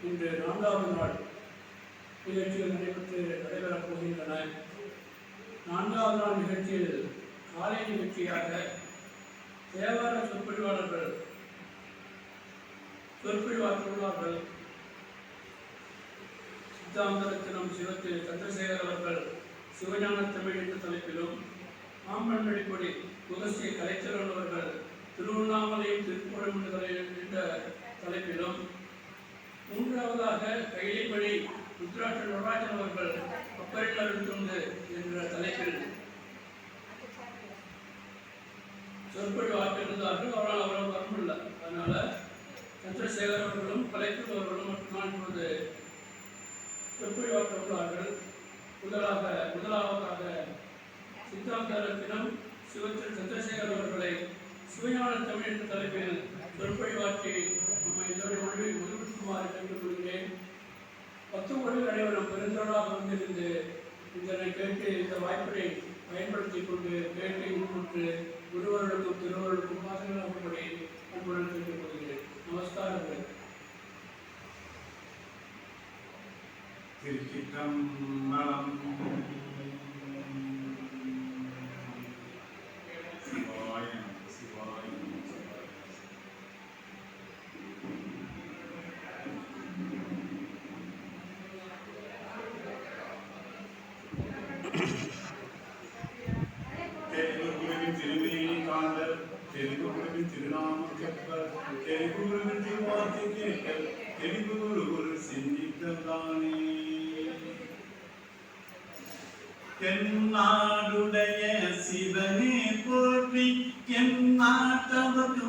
இன்று நான்காவது நாள் நிகழ்ச்சிகள் நடைபெற்று நடைபெறப் போகின்றன. நான்காவது நாள் நிகழ்ச்சியில் காலை நிகழ்ச்சியாக தேவார சொற்பொழிவாளர்கள் சொற்பொழிவாற்றுள்ளார்கள் சித்தாந்தரத்தினம் சிவத்து சந்திரசேகர் அவர்கள் சிவஞான தமிழ் என்ற தலைப்பிலும் மாம்பன் வெளிப்பொடி கலைச்சரன் அவர்கள் திருவண்ணாமலையும் திருப்புறம் என்ற தலைப்பிலும் மூன்றாவதாக கைலிப்படி ருத்ராட்ச நடராஜன் அவர்கள் அப்பரில் துண்டு என்ற தலைப்பில் சொற்பொழிவாக இருந்தார்கள் அவரால் அவ்வளவு முடியல. அதனால சந்திரசேகர் அவர்களும் கலைக்குள் அவர்களும் மட்டும்தான் இப்பொழுது சொற்பொழிவாற்ற உள்ளார்கள். முதலாக முதலாவதாக சித்தாந்தரத்தினம் சிவத்தில் சந்திரசேகர் அவர்களை சுயநாள தமிழ் என்ற தலைப்பில் சொற்பொழிவாற்றி அன்பு ஒளி ஒளிவிக்குமாறு கேட்டுக்கொள்கிறேன் பத்து கோடி அனைவரும் பெருந்தொழாக வந்திருந்து இதனை கேட்டு இந்த வாய்ப்பினை பயன்படுத்திக் கொண்டு கேட்டை உட்பட்டு குருவர்களுக்கும் திருவர்களுக்கும் பாசங்கள் அவர்களை அன்புடன் கேட்டுக்கொள்கிறேன் நமஸ்காரங்கள் திருச்சிற்றம்பலம் தென்னாடுடைய சிவனே போற்றி என் நாட்டவர்கள்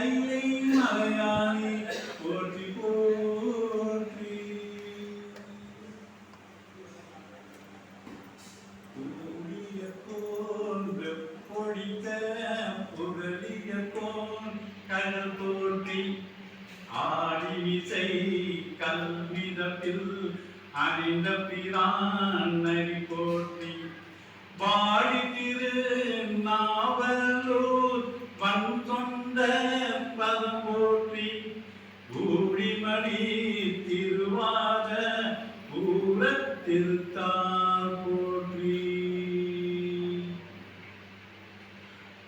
போற்றி கைலை போற்றி போற்றி. கூடிய போன்ற பொழித்த புரளிய போன் கடல் போற்றி. ஆடி இசை கல்விதத்தில் அறிந்த பிரான் பதம் போற்றி ஊழிமணி திருவாத ஊரத்திருத்தார் போற்றி.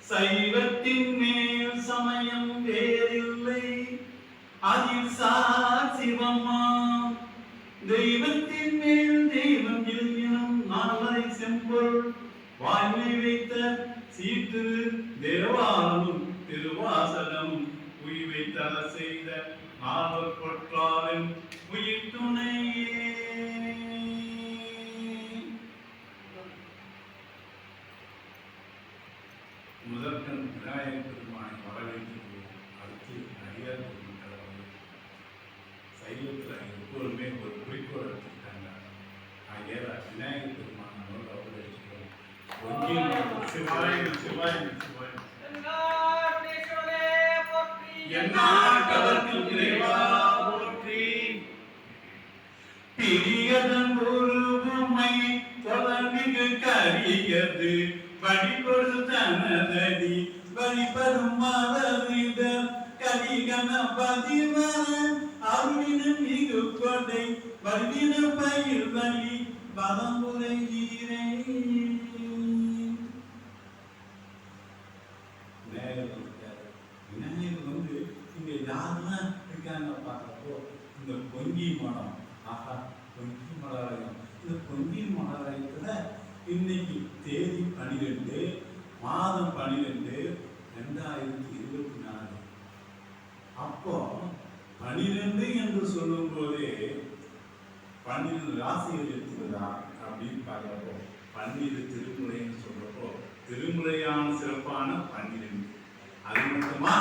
சைவத்தின் மேல் சமயம் வேறில்லை அதில் சார் சிவமாம் தெய்வத்தின் மேல் தெய்வம் இல்லினம் நாளை செம்பொருள் வாய்மை வைத்த சீர்திரு தேவா வைத்தல செய்த நாவல் பொற்றாலும் உயிர் துணையே. முதற்கண் விநாயகர் பெருமானை வரவேற்று அடுத்து அடியார் பெருமக்களை சைவத்தில் எப்பொழுதுமே ஒரு குறிக்கோள் எடுத்துக்கிட்டாங்க. ஆகியால விநாயகர் பெருமான் அவரோட அவர் வச்சுக்கிறோம் சிவாயம் சிவாயம் சிவாயம் இறைவா போற்றி. பிரியதன் உருவமை தொலைமிகு கரியது. வழிபடு தனதடி வழிபடும் மலரித கலிகன பதிவன அருளின மிகு கொடை பயிர் வழி விநாயகர் இருக்காரு. விநாயகர் வந்து இங்க யாரெல்லாம் இருக்காங்க பார்க்கிறப்போ இந்த பொங்கி மடம். ஆஹா பொங்கி மலராயம் இந்த பொங்கி மலராயத்துல இன்னைக்கு தேதி பனிரெண்டு மாதம் பனிரெண்டு ரெண்டாயிரத்தி இருபத்தி நாலு. அப்போ பனிரெண்டு என்று சொல்லும் போதே பன்னிரண்டு ராசிகள் இருக்கிறதா அப்படின்னு பார்க்குறப்போ பன்னிரு திருமுறைன்னு சொல்றப்போ திருமுறையான சிறப்பான பன்னிரெண்டு. அது மட்டுமா?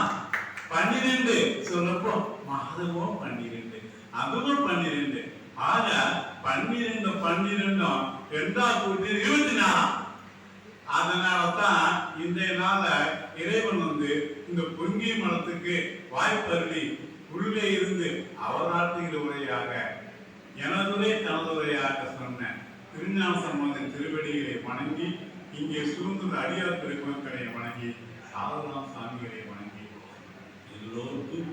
பன்னிரெண்டு. சொல்றப்போ மாதமும் பன்னிரெண்டு. அதுவும் பன்னிரெண்டு. ஆக பன்னிரெண்டு பன்னிரெண்டும் ரெண்டா கூட்டி இருபத்தி நாலாம் அதனாலதான் இன்றைய நாள இறைவன் வந்து இந்த பொங்கி மனத்துக்கு வாய்ப்பருளி உள்ளே இருந்து அவராட்டுகிற உரையாக எனதுரை தனதுரையாக சொன்ன திருஞான சம்பந்தன் திருவடிகளை வணங்கி இங்கே சூழ்ந்துள்ள அடியார் பெருமக்களை வணங்கி சாரதாம் சாமிகளை வணங்கி. எல்லோருக்கும்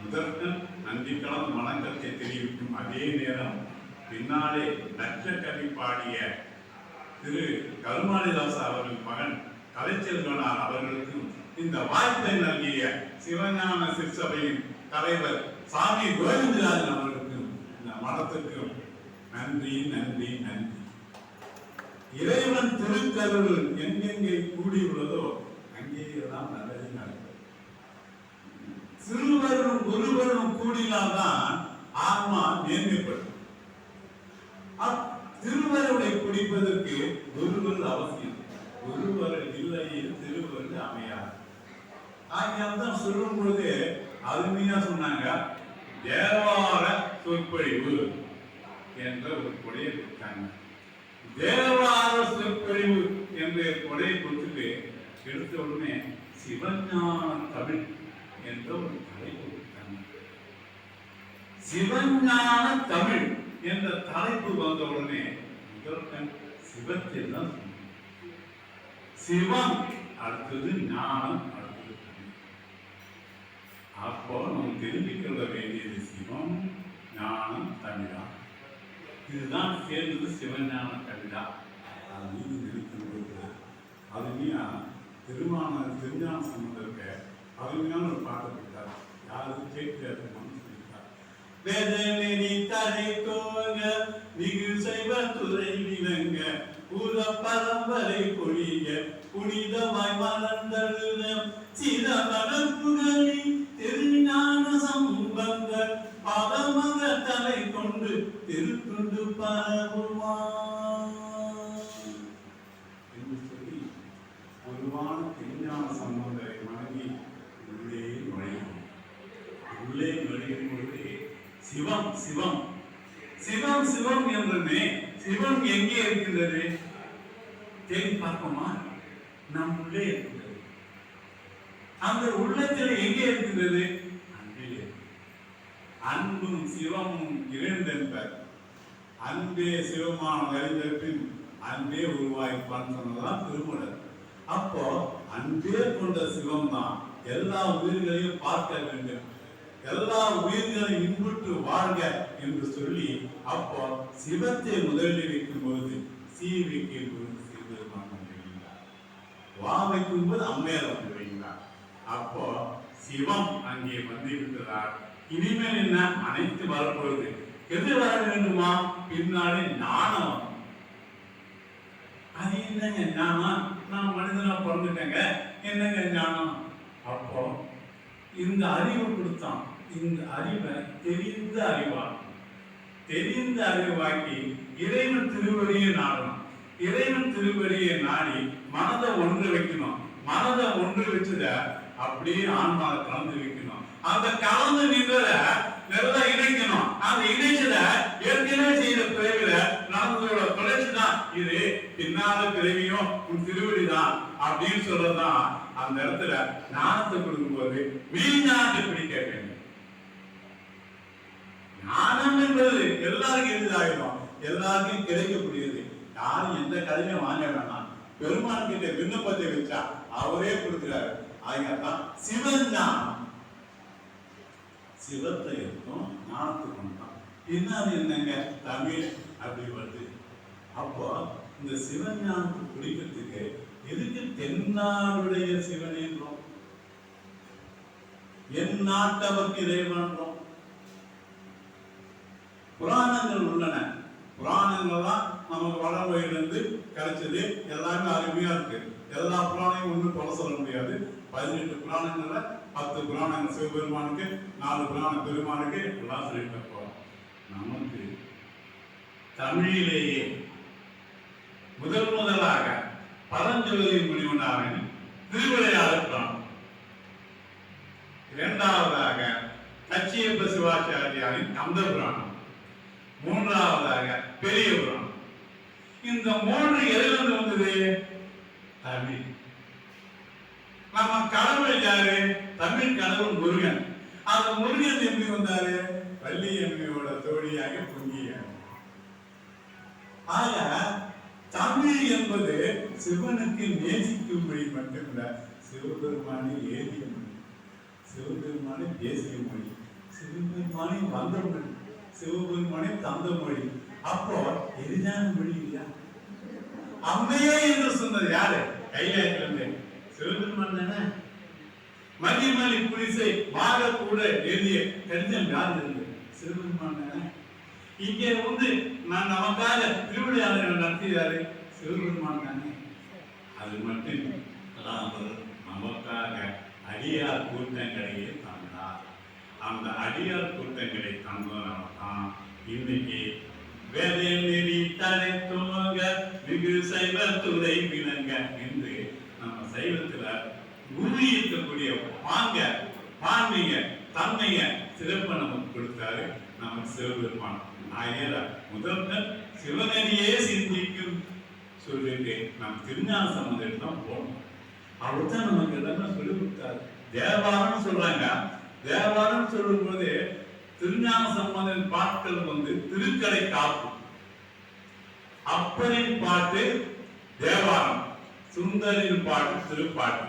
முதற்கு நன்றி கலந்த வணக்கத்தை தெரிவிக்கும் அதே நேரம் பின்னாலே நச்சக்கவி பாடிய திரு கருமாளிதாஸ் அவர்கள் மகன் கலைச்செல்வனார் அவர்களுக்கும் இந்த வாய்ப்பை நல்கிய சிவஞான சிற்சபையின் தலைவர் சாமி கோவிந்தராஜன் அவர்களுக்கும் இந்த மடத்திற்கும் நன்றி நன்றி நன்றி. இறைவன் திருக்கருள் எங்கெங்கே கூடியுள்ளதோ அங்கேயெல்லாம் நல்ல ஒருவரும் கூடினால்தான் ஆன்மா மேன்மைப்படும் திருவருளை குடிப்பதற்கு ஒருவர் அவசியம். ஒருவர் இல்லையில் திருவருள் அமையாது. ஆகியால் தான் சொல்லும் பொழுது அருமையா சொன்னாங்க தேவார சொற்பொழிவு என்ற ஒரு கொடையை கொடுத்தாங்க. தேவார சொற்பொழிவு என்ற கொடையை கொடுத்துட்டு எடுத்த உடனே சிவஞான தமிழ் என்ற ஒரு தலைப்பு சிவஞான தமிழ் என்ற தலைப்பு வந்த உடனே முதற்கண் சிவத்தை தான் சிவம் அடுத்தது ஞானம் அடுத்தது தமிழ். அப்போ நம்ம தெரிஞ்சுக்கொள்ள வேண்டியது சிவம் ஞானம் தமிழா? இதுதான் சேர்ந்தது சிவஞான தமிழா. அது மீது நிறுத்தும்போது அருமையா திருமான திருஞான சம்பந்தருக்கு அருமையான ஒரு பாட்டு கொடுத்தார் யாரும் கேட்கிறாருன்னு வேதனெறி தடை தோங்க மிகு செய்வ துறை விளங்க புற பரம்பரை பொழிய புனிதமாய் மலர்ந்தழுத சிதமலர் புகழி திருஞான சம்பந்த பதமக தலை கொண்டு திருத்துண்டு பரவும் என்று சொல்லி பொதுவான திருஞான சம்பந்தரை வணங்கி உள்ளே நுழையும் உள்ளே நுழையும் பொழுது சிவம் சிவம் என்றுமே சிவம் எங்கே இருக்கின்றது? தேடி பார்ப்போமா? நம் உள்ளே இருக்கின்றது. அந்த உள்ளத்தில் எங்கே இருக்கின்றது? அன்பிலே அன்பும் சிவமும் இரண்டென்பர். அன்பே சிவமான அறிந்த பின் அன்பே உருவாய்ப்பான் சொன்னதான் திருமணர் அப்போ அன்பே கொண்ட சிவம் தான் எல்லா உயிர்களையும் பார்க்க வேண்டும். எல்லா உயிர்களையும் இன்புற்று வாழ்க என்று சொல்லி அப்போ சிவத்தை முதலில் வைக்கும் பொழுது சீ வைக்கும் பொழுது சிவபெருமான் வைக்கிறார். வா வைக்கும் போது அம்மையார் வந்து வைக்கிறார் அப்போ சிவம் அங்கே வந்து விட்டதால் இனிமேல் என்ன? அனைத்து வரப்பொழுது எது வர வேண்டுமா? பின்னாலே ஞானம். அது என்னங்க ஞானம்? நான் மனிதனா பிறந்துட்டேங்க. என்னங்க ஞானம்? அப்போ இந்த அறிவு கொடுத்தான். இந்த அறிவை தெரிந்த அறிவான் தெரிந்த அறிவாக்கி இறைவன் திருவடியை நாடணும் இறைவன் திருவடியை நாடி மனதை ஒன்று வைக்கணும். மனதை ஒன்று வச்சத? அப்படியே ஆன்மாவை கலந்து வைக்கணும். அந்த கலந்து நின்றத நல்லா இணைக்கணும். அந்த இணைச்சத ஏற்கனவே செய்த பிறகுல நடந்ததோட தொடர்ச்சி தான். இது பின்னால பிறவியும் உன் திருவடி தான் அப்படின்னு சொல்றதுதான் அந்த இடத்துல ஞானத்தை கொடுக்கும்போது மீஞானத்தை பிடிக்க வேண்டும் ஞானம் என்பது எல்லாருக்கும் எளிதாகிடும்? எல்லாருக்கும் கிடைக்கக்கூடியது. யாரும் எந்த கதையும் வாங்க வேண்டாம். பெருமான் கிட்ட விண்ணப்பத்தை வச்சா அவரே கொடுக்கிறாரு. ஆகியதான் சிவஞானம் சிவத்தை இருக்கும் ஞானத்துக்கு கொண்டான் பின்னாடி என்னங்க? தமிழ் அப்படி வருது அப்போ இந்த சிவஞானத்தை குடிக்கிறதுக்கு எதுக்கு தென்னாடுடைய சிவன் என்றோம்? என் நாட்டவர்க்கு இறைவன்றோம் புராணங்கள் உள்ளன. புராணங்கள்லாம் நமக்கு வடமொழியிலிருந்து கிடைச்சது எல்லாமே அருமையா இருக்கு. எல்லா புராணையும் ஒன்றும் கொலை சொல்ல முடியாது. பதினெட்டு புராணங்கள்ல பத்து புராணங்கள். சிவபெருமானுக்கு நாலு புராணம் பெருமானுக்கு எல்லாம் சொல்லிட்டு போறோம். நமக்கு தமிழிலேயே முதல் முதலாக பரஞ்சோதி முனிவனாரின் திருவிளையாடல் புராணம். இரண்டாவதாக கச்சியப்ப சிவாச்சாரியாரின் கந்த புராணம். மூன்றாவதாக பெரிய புராணம் இந்த மூன்று எதிலிருந்து வந்தது? தமிழ். நம்ம கடவுள் யாரு? தமிழ் கடவுள் முருகன். அந்த முருகன் எப்படி வந்தாரு? வள்ளி எம்மையோட தோழியாக பொங்கிய ஆக தமிழ் என்பது சிவனுக்கு நேசிக்கும்படி மட்டுமல்ல சிவபெருமானை ஏதிய மொழி. சிவபெருமானை பேசிய மொழி. சிவபெருமானை வந்த மொழி சிவபெருமானை தந்த மொழி அப்போ எளிதான மொழி இல்லையா? அம்மையே என்று சொன்னது யாரு? கைலாயத்திலிருந்து சிவபெருமான் தானே? மதிமலி புலிசை வாழ கூட எழுதிய கடிதம் யார் இருக்கு சிவபெருமான் தானே? இங்கே வந்து நான் நமக்காக திருவிளையாடல் நடத்தியாரு சிவபெருமான் தானே? அது மட்டும் நமக்காக அடியார் கூட்டங்களையே தந்தார் அந்த அடியார் கூட்டங்களை தந்தனால தான் இன்னைக்கு வேதையில் நெறி தலை துவங்க மிகு சைவ துறை விளங்க என்று நம்ம சைவத்துல உறுதி இருக்கக்கூடிய பாங்க பான்மைய தன்மைய சிறப்பை நமக்கு கொடுத்தாரு நமக்கு சிவபெருமான். ஆயர முதல்ல சிவனடியே சிந்திக்கும் சொல்லிட்டு நம்ம திருஞான சம்பந்தம் தான் போகணும் அவர் நமக்கு எல்லாமே சொல்லி கொடுத்தாரு. தேவாரம் சொல்றாங்க. தேவாரம் சொல்லும்போது திருஞான சம்பந்தன் பாட்கள் வந்து திருக்கடை காப்பு. அப்பனின் பாட்டு தேவாரம் சுந்தரின் பாட்டு திருப்பாட்டு.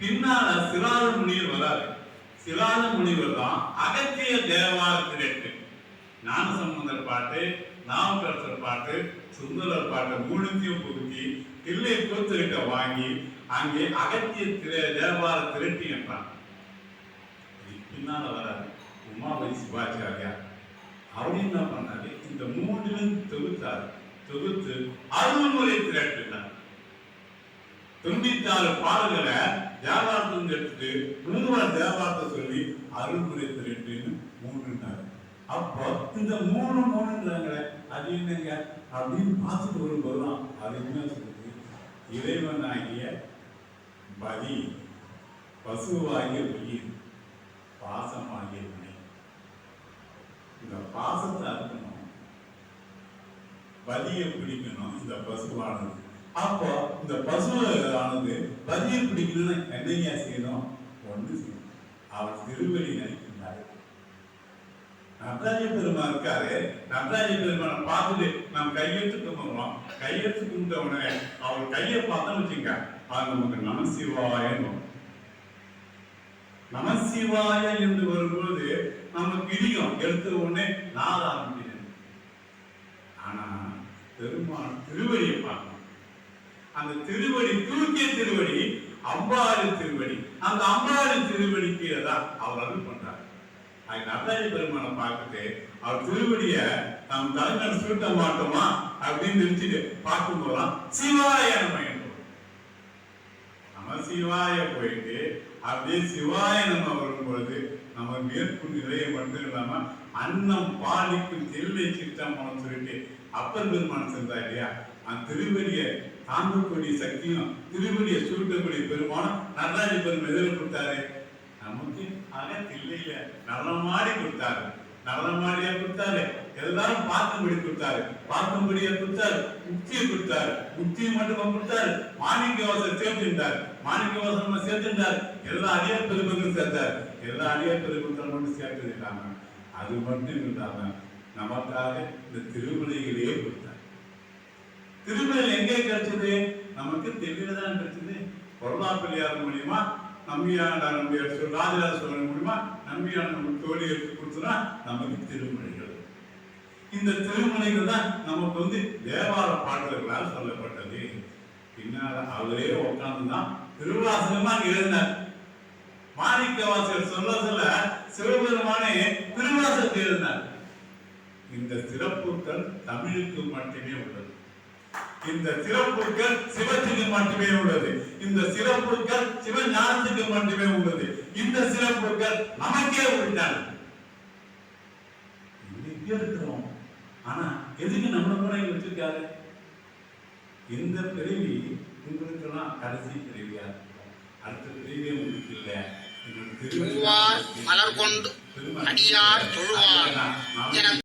பின்னால சிலாத முனிவர் வராரு. சிலாத முனிவர் தான் அகத்திய தேவார திரட்டு ஞான சம்பந்தர் பாட்டு நாமக்கரசர் பாட்டு சுந்தரர் பாட்டு மூணுத்தையும் புதுக்கி தில்லை பொறுத்திருக்க வாங்கி அங்கே அகத்திய திரு தேவார திரட்டி என்றான் பின்னால வராரு உமாபதி சிவாச்சாரியா அவர் என்ன பண்ணாரு? இந்த மூன்றிலும் தொகுத்தார். தொகுத்து அருள்முறை திரட்டினார். தொண்ணூத்தாறு பாடல்களை தேவார்த்தம் எடுத்துட்டு மூணு தேவாரத்தை சொல்லி அருள்முறை திரட்டுன்னு மூணுன்னாரு அப்போ இந்த மூணு மூணுன்றாங்க அது என்னங்க? அப்படின்னு பார்த்துட்டு வரும்போதுதான் அது என்ன சொல்லுது? இறைவனாகிய பதி பசுவாகிய பாசம் பாசமாகிய வினை இந்த பாசத்தை அறுக்கணும். பதியை பிடிக்கணும். இந்த பசுவானது. அப்போ இந்த பசுவானது பதியை பிடிக்கணும்னு என்னையா செய்யணும்? ஒன்று செய்யணும். அவர் திருவடி நினைக்கின்றார் நடராஜ பெருமான் இருக்காரு. நடராஜ பெருமான பார்த்துட்டு நம்ம கையெழுத்து கும்பிடுறோம் கையெழுத்து கும்பிட்ட அவர் கையை பார்த்தோம்னு வச்சுங்க அது நமக்கு நமசிவாயன்னு வரும். நமசிவாய என்று வரும்போது நமக்கு இடியும். எடுத்த உடனே நாள ஆரம்பிக்கிறது ஆனா பெருமான் திருவடியை பார்க்கணும். அந்த திருவடி தூக்கிய திருவடி அம்பாறு திருவடி. அந்த அம்பாறு திருவடிக்கு தான் அவர் அருள் பண்றார். அது நடராஜ பெருமானை பார்த்துட்டு அவர் திருவடிய நம் தலைமையில சுருட்ட மாட்டோமா அப்படின்னு நினைச்சிட்டு பார்க்கும் போதெல்லாம் சிவாய நம்ம என்றோம். நம்ம சிவாய போயிட்டு அப்படியே சிவாய நம்ம வரும்பொழுது நம்ம மேற்கொண்டு நிறைய மட்டும் இல்லாம அன்னம் பாலிக்கும் தில்லை சித்தம்மனம் சொல்லிட்டு அப்பர் பெருமானம் சென்றா இல்லையா? அந்த திருவடியை தாங்கக்கூடிய சக்தியும் திருவடியை சூட்டக்கூடிய பெருமானம் நடராஜ பெருமை எதிர கொடுத்தாரு. நமக்கு ஆக தில்லையில நல்ல மாடி கொடுத்தாரு. நல்ல மாதிரியா கொடுத்தாரு. எல்லாரும் பார்க்கும்படி கொடுத்தாரு. பார்க்கும்படியா கொடுத்தாரு. முக்தியை கொடுத்தாரு. முக்தியை மட்டும் கொடுத்தாரு. மாணிக்க வாசல் தின்றாரு மாணிக்க சேர்த்திருந்தார் சேர்த்துட்டார். எல்லா அடியார் பெருமக்களும் சேர்த்தார். எல்லா அடியார் பெருமக்கள் மட்டும் சேர்த்தது இல்லாம அது மட்டும் இல்லாம நமக்காக இந்த திருமலைகளையே கொடுத்தார். திருமலை எங்கே கிடைச்சது? நமக்கு தெளிவில் தான் கிடைச்சது. பொருளாப்பிள்ளையார் மூலியமா நம்பியாண்ட நம்பியார் சொல் ராஜராஜ சோழன் மூலியமா நம்பியான நம்ம தோழியை எடுத்து கொடுத்தனா நமக்கு திருமலைகள். இந்த திருமலைகள் தான் நமக்கு வந்து தேவார பாடல்களால் சொல்லப்பட்டது. பின்னால் அவரே உட்கார்ந்து தான் திருவாசகமா எழுதினார் மாணிக்க வாசகர் சொல்ல சொல்ல சிவபெருமானே திருவாசகத்தை இருந்தார். இந்த சிறப்புகள் தமிழுக்கு மட்டுமே உள்ளது. இந்த சிறப்புகள் சிவத்துக்கு மட்டுமே உள்ளது. இந்த சிறப்புகள் சிவஞானத்துக்கு மட்டுமே உள்ளது. இந்த சிறப்புகள் நமக்கே உள்ளன. இன்னைக்கு இருக்கிறோம். ஆனா எதுக்கு நம்மள கூட வச்சிருக்காரு? இந்த பிறவி உங்களுக்கெல்லாம் கடைசி இருக்கும் அடுத்த பிறவி உங்களுக்கு இல்லை. மலர் கொண்டு அடியார் தொழுவார்.